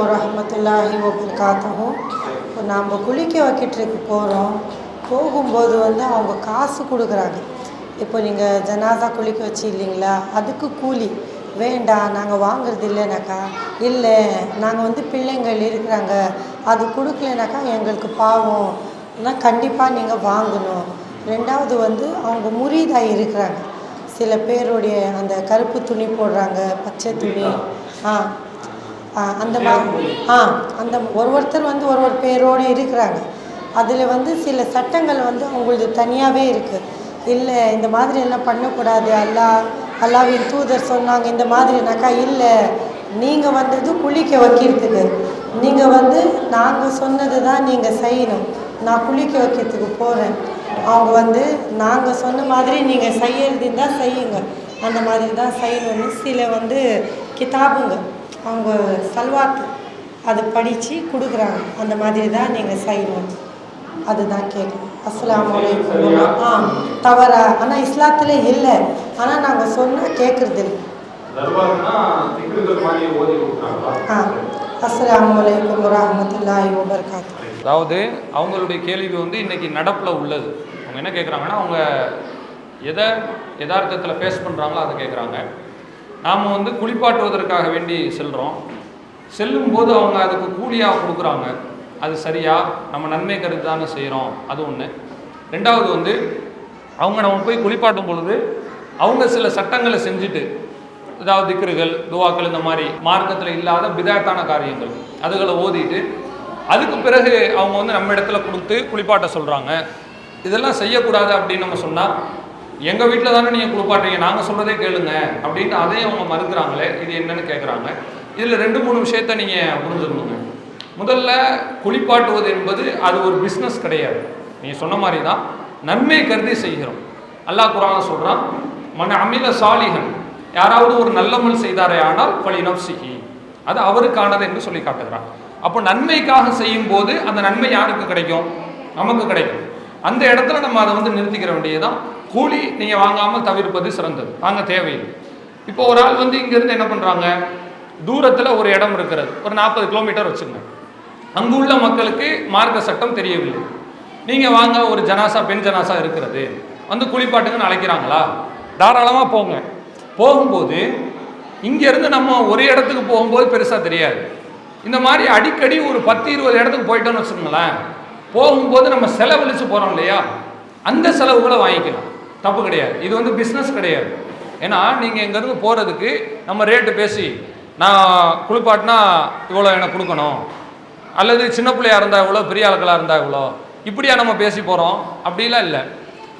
வரஹ்மத்துல்லாஹி வபரகாத்துஹும் இப்போ நாம் குளிக்க வைக்கிட்டுருக்கு போகிறோம் போகும்போது வந்து அவங்க காசு கொடுக்குறாங்க. இப்போ நீங்கள் ஜனாதா குளிக்க வச்சு இல்லைங்களா அதுக்கு கூலி. வேண்டாம் நாங்கள் வாங்குறது இல்லைனாக்கா இல்லை நாங்கள் வந்து பிள்ளைங்கள் இருக்கிறாங்க. அது கொடுக்கலனாக்கா எங்களுக்கு பாவம். ஆனால் கண்டிப்பாக நீங்கள் வாங்கணும். ரெண்டாவது வந்து அவங்க முறிதாய் இருக்கிறாங்க. சில பேருடைய அந்த கருப்பு துணி போடுறாங்க பச்சை துணி. ஆ, அந்த மாதிரி ஆ அந்த ஒரு ஒருத்தர் வந்து ஒரு ஒரு பேரோடு இருக்கிறாங்க. அதில் வந்து சில சட்டங்கள் வந்து அவங்களது தனியாகவே இருக்குது இல்லை இந்த மாதிரி எல்லாம் பண்ணக்கூடாது அல்லாஹ் அல்லாவின் தூதர் சொன்னாங்க இந்த மாதிரினாக்கா இல்லை. நீங்கள் வந்தது குளிக்க வைக்கிறதுக்கு. நீங்கள் வந்து நாங்கள் சொன்னது தான் நீங்கள் செய்யணும். நான் குளிக்க வைக்கிறதுக்கு போகிறேன் அவங்க வந்து நாங்கள் சொன்ன மாதிரி நீங்கள் செய்யறது தான் செய்யுங்க. அந்த மாதிரி தான் செய்யணும்னு சில வந்து கிதாபுங்க. அவங்க சல்வாத்து அது படித்து கொடுக்குறாங்க. அந்த மாதிரி தான் நீங்கள் செய்யணும். அதுதான் கேட்கணும். அஸ்ஸலாமு அலைக்கும். ஆ தவறா? ஆனால் இஸ்லாத்தில் இல்லை. ஆனால் நாங்கள் சொன்னால் கேட்குறது இல்லை. ஆ அஸ்ஸலாமு அலைக்கும் வரஹ்மத்துல்லாஹி வபரகாத்து. அதாவது அவங்களுடைய கேள்வி வந்து இன்னைக்கு நடப்பில் உள்ளது. அவங்க என்ன கேட்குறாங்கன்னா அவங்க எதை யதார்த்தத்தில் ஃபேஸ் பண்ணுறாங்களோ அதை கேட்குறாங்க நாம் வந்து குளிப்பாட்டுவதற்காக வேண்டி செல்கிறோம் செல்லும்போது அவங்க அதுக்கு கூலியாக கொடுக்குறாங்க. அது சரியாக நம்ம நன்மை கருத்து தானே செய்கிறோம் அது ஒன்று ரெண்டாவது வந்து அவங்க நம்ம போய் குளிப்பாட்டும் பொழுது அவங்க சில சட்டங்களை செஞ்சுட்டு ஏதாவது திக்ருகள் துவாக்கள் இந்த மாதிரி மார்க்கத்தில் இல்லாத பிதாட்டான காரியங்கள் அதுகளை ஓதிட்டு அதுக்கு பிறகு அவங்க வந்து நம்ம இடத்துல கொடுத்து குளிப்பாட்ட சொல்கிறாங்க இதெல்லாம் செய்யக்கூடாது அப்படின்னு நம்ம சொன்னால் எங்கள் வீட்டில் தானே நீங்கள் குளிப்பாட்டுறீங்க? நாங்கள் சொல்கிறதே கேளுங்க. அப்படின்ட்டு அதையும் அவங்க மறுக்கிறாங்களே. இது என்னன்னு கேட்குறாங்க இதில் ரெண்டு மூணு விஷயத்த நீங்கள் புரிஞ்சுக்கணுங்க. முதல்ல குளிப்பாட்டுவது என்பது அது ஒரு பிஸ்னஸ் கிடையாது. நீங்கள் சொன்ன மாதிரி தான் நன்மை கருதி செய்கிறோம். அல்லாஹ் குரான் சொல்கிறான் மன அமில சாலிகன் யாராவது ஒரு நல்லமல் செய்தாரே ஆனால் பழி நப்சிஹி அது அவருக்கானது என்று சொல்லி காட்டுகிறான். அப்போ நன்மைக்காக செய்யும் போது அந்த நன்மை யாருக்கு கிடைக்கும்? நமக்கு கிடைக்கும். அந்த இடத்துல நம்ம அதை வந்து நிறுத்திக்கிற வேண்டியதுதான் கூலி நீங்கள் வாங்காமல் தவிர்ப்பது சிறந்தது. வாங்க தேவையில்லை. இப்போ ஒரு ஆள் வந்து இங்கேருந்து என்ன பண்ணுறாங்க தூரத்தில் ஒரு இடம் இருக்கிறது. ஒரு நாற்பது கிலோமீட்டர் வச்சுங்க. அங்குள்ள மக்களுக்கு மார்க்க சட்டம் தெரியவில்லை. நீங்கள் வாங்க ஒரு ஜனாசா பெண் ஜனாசா இருக்கிறது. வந்து குளிப்பாட்டுங்கன்னு அழைக்கிறாங்களா? தாராளமாக போங்க. போகும்போது இங்கேருந்து நம்ம ஒரு இடத்துக்கு போகும்போது பெருசாக தெரியாது. இந்த மாதிரி அடிக்கடி ஒரு பத்து இருபது இடத்துக்கு போயிட்டோம்னு வச்சுக்கோங்களேன். போகும்போது நம்ம செலவழிச்சு போகிறோம் இல்லையா? அந்த செலவுகளை வாங்கிக்கலாம். தப்பு கிடையாது. இது வந்து பிஸ்னஸ் கிடையாது. ஏன்னா நீங்கள் இங்கேருந்து போகிறதுக்கு நம்ம ரேட்டு பேசி நான் குளிப்பாட்டினா இவ்வளோ எனக்கு கொடுக்கணும். அல்லது சின்ன பிள்ளையா இருந்தால் இவ்வளோ பெரிய ஆட்களாக இருந்தால் இவ்வளோ இப்படியா நம்ம பேசி போகிறோம் அப்படிலாம் இல்லை.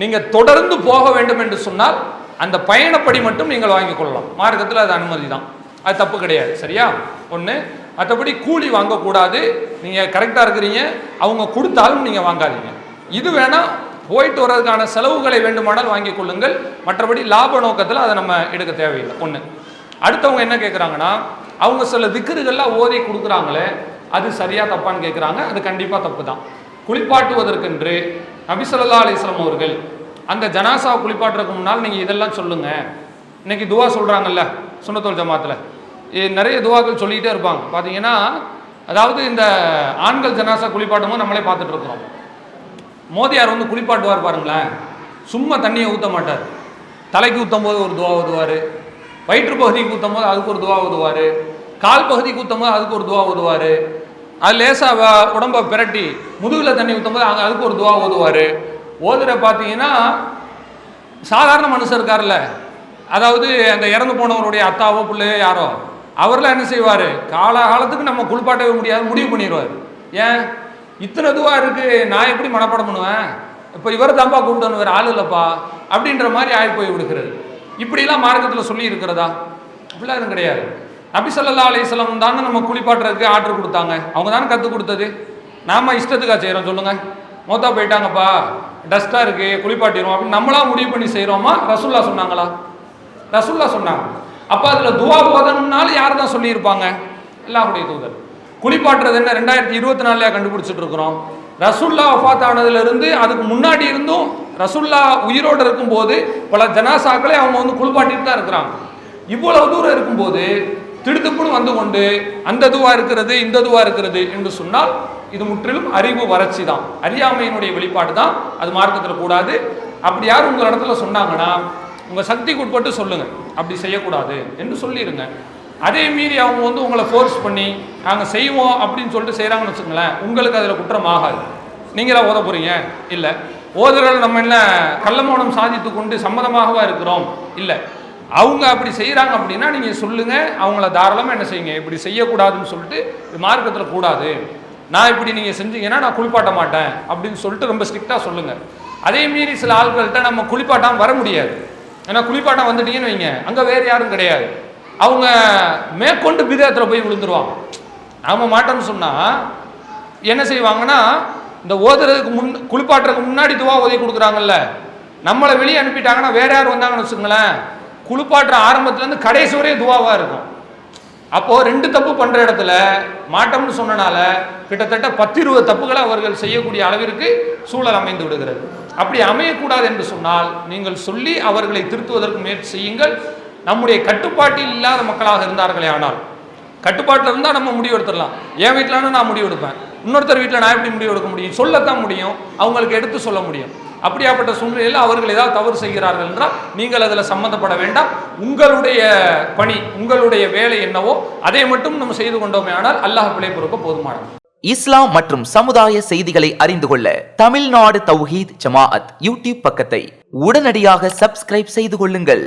நீங்கள் தொடர்ந்து போக வேண்டும் என்று சொன்னால் அந்த பயணப்படி மட்டும் நீங்கள் வாங்கி கொள்ளலாம். மார்க்கத்தில் அது அனுமதி தான் அது தப்பு கிடையாது. சரியா? ஒன்று மற்றபடி கூலி வாங்கக்கூடாது. நீங்கள் கரெக்டாக இருக்கிறீங்க. அவங்க கொடுத்தாலும் நீங்கள் வாங்காதீங்க. இது வேணால் போயிட்டு வர்றதுக்கான செலவுகளை வேண்டுமானால் வாங்கிக் கொள்ளுங்கள். மற்றபடி லாப நோக்கத்தில் அதை நம்ம எடுக்க தேவையில்லை. ஒன்று அடுத்தவங்க என்ன கேட்குறாங்கன்னா அவங்க சில திக்கறுகள்லாம் ஓதி கொடுக்குறாங்களே அது சரியா தப்பான்னு கேட்குறாங்க அது கண்டிப்பாக தப்பு தான் குளிப்பாட்டுவதற்கென்று நபிசல்லா அலிஸ்லாம் அவர்கள் அந்த ஜனாசா குளிப்பாட்டுறதுக்கு முன்னால் நீங்கள் இதெல்லாம் சொல்லுங்கள் இன்னைக்கு துவா சொல்கிறாங்கல்ல சுனத்தோல் ஜமாத்தில். நிறைய துவாக்கள் சொல்லிக்கிட்டே இருப்பாங்க. பார்த்தீங்கன்னா அதாவது இந்த ஆண்கள் ஜனாசா குளிப்பாட்டும் போது நம்மளே பார்த்துட்ருக்குறோம் மோதியார் வந்து குளிப்பாட்டுவார் பாருங்களேன். சும்மா தண்ணியை ஊற்ற மாட்டார். தலைக்கு ஊற்றும் போது ஒரு துவா ஊதுவார். வயிற்று பகுதிக்கு ஊற்றும் போது அதுக்கு ஒரு துவா ஊதுவார். கால் பகுதிக்கு ஊற்றும் போது அதுக்கு ஒரு துவா ஊதுவார். அது லேசாக உடம்பை பிரட்டி முதுகில் தண்ணி ஊற்றும் போது அங்கே அதுக்கு ஒரு துவா ஊதுவார். ஓதுற பார்த்தீங்கன்னா சாதாரண மனுஷன் இருக்கார்ல அதாவது அந்த இறந்து போனவருடைய அத்தாவோ பிள்ளையோ யாரோ. அவர்லாம் என்ன செய்வார்? காலகாலத்துக்கு நம்ம குளிப்பாட்டவே முடியாது முடிவு பண்ணிடுவார் ஏன்? இத்தனை இதுவாக இருக்கு? நான் எப்படி மனப்பாடம் பண்ணுவேன்? இப்போ இவர் தான்ப்பா கூப்பிட்டு வேறு ஆள் இல்லைப்பா? அப்படின்ற மாதிரி ஆகி போய் விடுகிறது. இப்படிலாம் மார்க்கத்தில் சொல்லி இருக்கிறதா? அப்படிலாம் எதுவும் கிடையாது. நபி சொல்லா அலைஹி தானே நம்ம குளிப்பாட்டுறதுக்கு ஆர்டர் கொடுத்தாங்க. அவங்க தானே கற்றுக் கொடுத்தது. நாம இஷ்டத்துக்காக செய்கிறோம் சொல்லுங்க. மோத்தா போயிட்டாங்கப்பா. டஸ்ட்டாக இருக்கு குளிப்பாட்டிடுவோம் அப்படின்னு நம்மளா முடிவு பண்ணி செய்கிறோமா ரசுல்லா சொன்னாங்களா? ரசுல்லா சொன்னாங்க. அப்போ அதில் துவா போதணும்னாலும் யார் தான் சொல்லியிருப்பாங்க? எல்லாருடைய தூதர். குளிப்பாட்டுறது என்ன ரெண்டாயிரத்தி இருபத்தி நாலுலயா கண்டுபிடிச்சிட்டு இருக்கிறோம் ரசுல்லா ஒஃபாத் ஆனதுலேருந்து அதுக்கு முன்னாடி இருந்தும் ரசுல்லா உயிரோடு இருக்கும்போது பல ஜனாசாக்களை அவங்க வந்து குளிப்பாட்டிட்டு தான் இருக்கிறாங்க. இவ்வளவு தூரம் இருக்கும்போது திடுத்துப்புன்னு வந்து கொண்டு அந்த இதுவாக இருக்கிறது இந்த இதுவாக இருக்கிறது என்று சொன்னால் இது முற்றிலும் அறிவு வறட்சி தான். அறியாமையினுடைய வெளிப்பாடு தான். அது மார்க்கத்தில் கூடாது. அப்படி யார் உங்கள் இடத்துல சொன்னாங்கன்னா உங்கள் சக்திக்கு உட்பட்டு சொல்லுங்கள் அப்படி செய்யக்கூடாது என்று சொல்லிடுங்க அதே மீறி அவங்க வந்து உங்களை ஃபோர்ஸ் பண்ணி நாங்கள் செய்வோம் அப்படின்னு சொல்லிட்டு செய்கிறாங்கன்னு வச்சுங்களேன் உங்களுக்கு அதில் குற்றம் ஆகாது. நீங்களா ஓத போகிறீங்க இல்லை. ஓதுறல் நம்ம என்ன கள்ளமௌனம் சாதித்து கொண்டு சம்மதமாகவா இருக்கிறோம்? இல்லை. அவங்க அப்படி செய்கிறாங்க அப்படின்னா நீங்கள் சொல்லுங்கள் அவங்கள தாராளமாக என்ன செய்யுங்க. இப்படி செய்யக்கூடாதுன்னு சொல்லிட்டு இது மார்க்கத்தில் கூடாது. நான் இப்படி நீங்கள் செஞ்சீங்கன்னா நான் குளிப்பாட்ட மாட்டேன் அப்படின்னு சொல்லிட்டு ரொம்ப ஸ்ட்ரிக்டாக சொல்லுங்கள் அதே மீறி சில ஆட்கள்கிட்ட நம்ம குளிப்பாட்டாமல் வர முடியாது. ஏன்னா குளிப்பாட்டம் வந்துட்டீங்கன்னு வைங்க. அங்கே வேறு யாரும் கிடையாது. அவங்க மேற்கொண்டு பிதத்தில் போய் விழுந்துருவாங்க. நாம மாட்டோம்னு சொன்னால் என்ன செய்வாங்கன்னா இந்த ஓதுறதுக்கு முன் குளிப்பாட்டுறதுக்கு முன்னாடி துவா உதவி கொடுக்குறாங்கல்ல. நம்மளை வெளியே அனுப்பிட்டாங்கன்னா வேற யார் வந்தாங்கன்னு வச்சுங்களேன் குளிப்பாட்டுற ஆரம்பத்துலேருந்து கடைசி வரையும் துவாவாக இருக்கும். அப்போது ரெண்டு தப்பு பண்ணுற இடத்துல மாட்டோம்னு சொன்னனால கிட்டத்தட்ட பத்து இருபது தப்புகளை அவர்கள் செய்யக்கூடிய அளவிற்கு சூழல் அமைந்து விடுகிறது. அப்படி அமையக்கூடாது என்று சொன்னால் நீங்கள் சொல்லி அவர்களை திருத்துவதற்கு முயற்சி செய்யுங்கள். நம்முடைய கட்டுப்பாட்டில் இல்லாத மக்களாக இருந்தார்களே ஆனால் கட்டுப்பாட்டில் இருந்தால் நம்ம முடிவு எடுத்துடலாம். என் வீட்டிலான நான் முடிவு எடுப்பேன். இன்னொருத்தர் வீட்டில் நான் எப்படி முடிவு எடுக்க முடியும்? சொல்லத்தான் முடியும். அவங்களுக்கு எடுத்து சொல்ல முடியும். அப்படியாப்பட்ட சூழ்நிலையில் அவர்கள் ஏதாவது தவறு செய்கிறார்கள் என்றால் நீங்கள் அதில் சம்மந்தப்பட வேண்டாம். உங்களுடைய பணி உங்களுடைய வேலை என்னவோ அதை மட்டும் நம்ம செய்து கொண்டோமே ஆனால் அல்லாஹ் பிழை பொறுக்க போதுமானது. இஸ்லாம் மற்றும் சமுதாய செய்திகளை அறிந்து கொள்ள தமிழ்நாடு தௌஹீத் ஜமாஅத் யூடியூப் பக்கத்தை உடனடியாக சப்ஸ்கிரைப் செய்து கொள்ளுங்கள்.